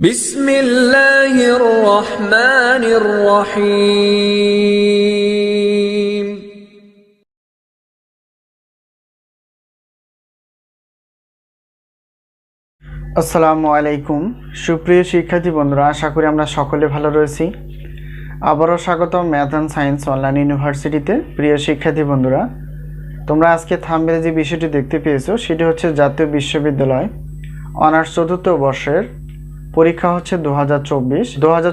بسم الله الرحمن الرحيم আসসালামু আলাইকুম সুপ্রিয় শিক্ষার্থী বন্ধুরা আশা করি আমরা সকলে ভালো রয়েছি আবারও স্বাগতম ম্যাথ অ্যান্ড সায়েন্স অনলাইন ইউনিভার্সিটিতে প্রিয় শিক্ষার্থী বন্ধুরা তোমরা আজকে থামবেলে যে বিষয়টি দেখতে পেয়েছো সেটি হচ্ছে জাতীয় বিশ্ববিদ্যালয় অনার্স চতুর্থ বর্ষের পরীক্ষা হচ্ছে দু হাজার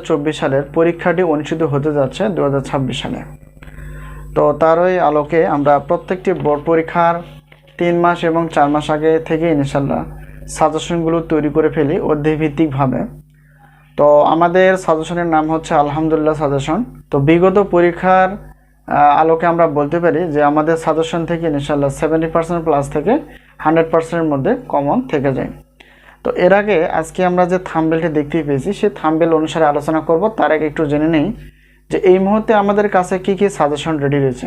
চব্বিশ সালের পরীক্ষাটি অনুষ্ঠিত হতে যাচ্ছে দু হাজার ছাব্বিশ সালে। তো তারই আলোকে আমরা প্রত্যেকটি বোর্ড পরীক্ষার তিন মাস এবং চার মাস আগে থেকে ইনশাল্লাহ সাজেশনগুলো তৈরি করে ফেলি অধ্যায়ভিত্তিকভাবে। তো আমাদের সাজেশনের নাম হচ্ছে আলহামদুলিল্লাহ সাজেশন তো বিগত পরীক্ষার আলোকে আমরা বলতে পারি যে আমাদের সাজেশন থেকে ইনশাল্লাহ সেভেন্টি পার্সেন্ট প্লাস থেকে হান্ড্রেড পার্সেন্টের মধ্যে কমন থেকে যায়। তো এর আগে আজকে আমরা যে থাম্বেলটি দেখতেই পেয়েছি, সেই থাম্বেল অনুসারে আলোচনা করব। তার আগে একটু জেনে নেই যে এই মুহূর্তে আমাদের কাছে কি কি সাজেশন রেডি রয়েছে।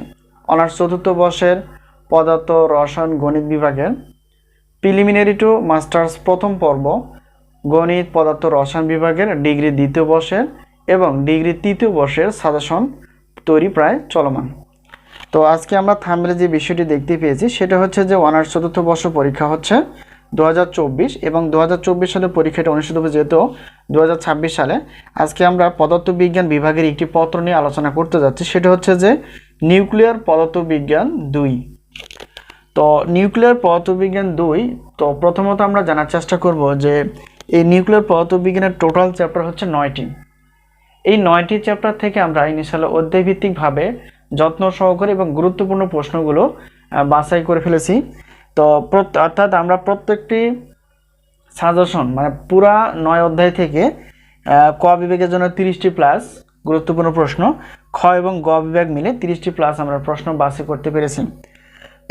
অনার্স চতুর্থ বর্ষের পদার্থ, রসায়ন, গণিত বিভাগের প্রিলিমিনারি টু মাস্টার্স প্রথম পর্ব, গণিত, পদার্থ, রসায়ন বিভাগের ডিগ্রি দ্বিতীয় বর্ষের এবং ডিগ্রি তৃতীয় বর্ষের সাজেশন তৈরি প্রায় চলমান। তো আজকে আমরা থামলে যে বিষয়টি দেখতে পেয়েছি, সেটা হচ্ছে যে অনার্স চতুর্থ বর্ষ পরীক্ষা হচ্ছে। দু হাজার চব্বিশ এবং চব্বিশ সালে পরীক্ষাটা অনুষ্ঠিত হবে যেহেতু দু হাজার ছাব্বিশ সালে। আজকে আমরা পদার্থবিজ্ঞান বিভাগের একটি পত্র নিয়ে আলোচনা করতে যাচ্ছি। সেটা হচ্ছে যে নিউক্লিয়ার পদার্থবিজ্ঞান দুই। তো নিউক্লিয়ার পদার্থবিজ্ঞান দুই, তো প্রথমত আমরা জানার চেষ্টা করব যে এই নিউক্লিয়ার পদার্থবিজ্ঞানের টোটাল চ্যাপ্টার হচ্ছে নয়টি। এই নয়টি চ্যাপ্টার থেকে আমরা ইনিশিয়াল অধ্যায়ভিত্তিকভাবে যত্ন সহকারে এবং গুরুত্বপূর্ণ প্রশ্নগুলো বাছাই করে ফেলেছি। তো অর্থাৎ আমরা প্রত্যেকটি সাজেশন মানে পুরা নয় অধ্যায় থেকে ক বিভাগের জন্য তিরিশটি প্লাস গুরুত্বপূর্ণ প্রশ্ন, খ এবং গ বিভাগ মিলে তিরিশটি প্লাস আমরা প্রশ্ন বাছাই করতে পেরেছি।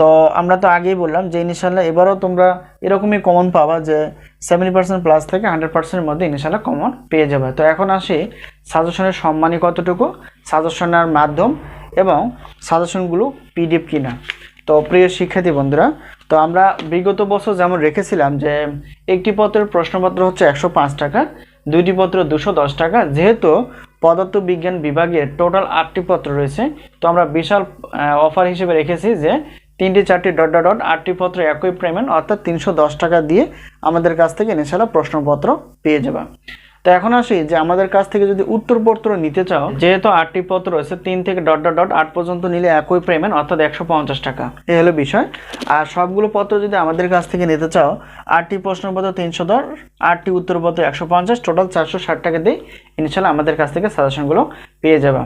তো আমরা তো আগেই বললাম যে ইনশাল্লাহ এবারও তোমরা এরকমই কমন পাবা যে সেভেন্টি পার্সেন্ট প্লাস থেকে হান্ড্রেড পার্সেন্টের মধ্যে ইনশাল্লাহ কমন পেয়ে যাবে। তো এখন আসি সাজেশনের সম্মানী কতটুকু, সাজেশনের মাধ্যম এবং সাজেশনগুলো পিডিএফ কিনা। তো প্রিয় শিক্ষার্থী বন্ধুরা তো আমরা বিগত বছর যেমন রেখেছিলাম যে একটি পত্রের প্রশ্নপত্র হচ্ছে একশো পাঁচ টাকা, দুইটি পত্র দুশো টাকা, যেহেতু পদার্থ বিজ্ঞান বিভাগে টোটাল আটটি পত্র রয়েছে, তো আমরা বিশাল অফার হিসেবে রেখেছি যে তিনটি চারটি ডট ডট ডট আটটি পত্র একই পেমেন্ট অর্থাৎ তিনশো দশ টাকা দিয়ে আমাদের কাছ থেকে ইনশাল্লাহ প্রশ্নপত্র পেয়ে যাবে। তো এখন আসি যে আমাদের কাছ থেকে যদি উত্তরপত্র নিতে চাও, যেহেতু আটটি পত্র রয়েছে, তিন থেকে ডট ডট ডট, আট পর্যন্ত নিলে একই পেমেন্ট অর্থাৎ একশো পঞ্চাশ টাকা। এই হলো বিষয়। আর সবগুলো পত্র যদি আমাদের কাছ থেকে নিতে চাও, আটটি প্রশ্নপত্র তিনশো দশ, আটটি উত্তরপত্র একশো পঞ্চাশ, টোটাল চারশো ষাট টাকা দিয়ে ইনশাল্লাহ আমাদের কাছ থেকে সাজেশনগুলো পেয়ে যাবে।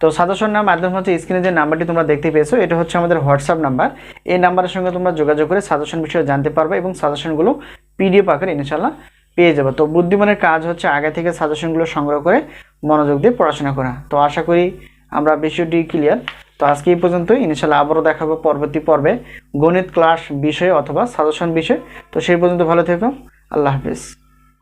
তো সাজেশন নাম মাধ্যম হচ্ছে স্ক্রিনে যে নাম্বারটি তোমরা দেখতে পেয়েছ, এটা হচ্ছে আমাদের হোয়াটসঅ্যাপ নাম্বার। এই নাম্বারের সঙ্গে তোমরা যোগাযোগ করে সাজেশন বিষয়ে জানতে পারবে এবং সাজেশনগুলো পিডিএফ আকারে ইনশাল্লাহ পেয়ে যাব। তো বুদ্ধিমানের কাজ হচ্ছে আগে থেকে সাজেশনগুলো সংগ্রহ করে মনোযোগ দিয়ে পড়াশোনা করা। তো আশা করি আমরা বিষয়টি ক্লিয়ার তো আজকে এই পর্যন্ত ইনশাল্লাহ আবারও দেখাবো পরবর্তী পর্বে গণিত ক্লাস বিষয় অথবা সাজেশন বিষয়। তো সেই পর্যন্ত ভালো থেকো। আল্লাহ হাফিজ।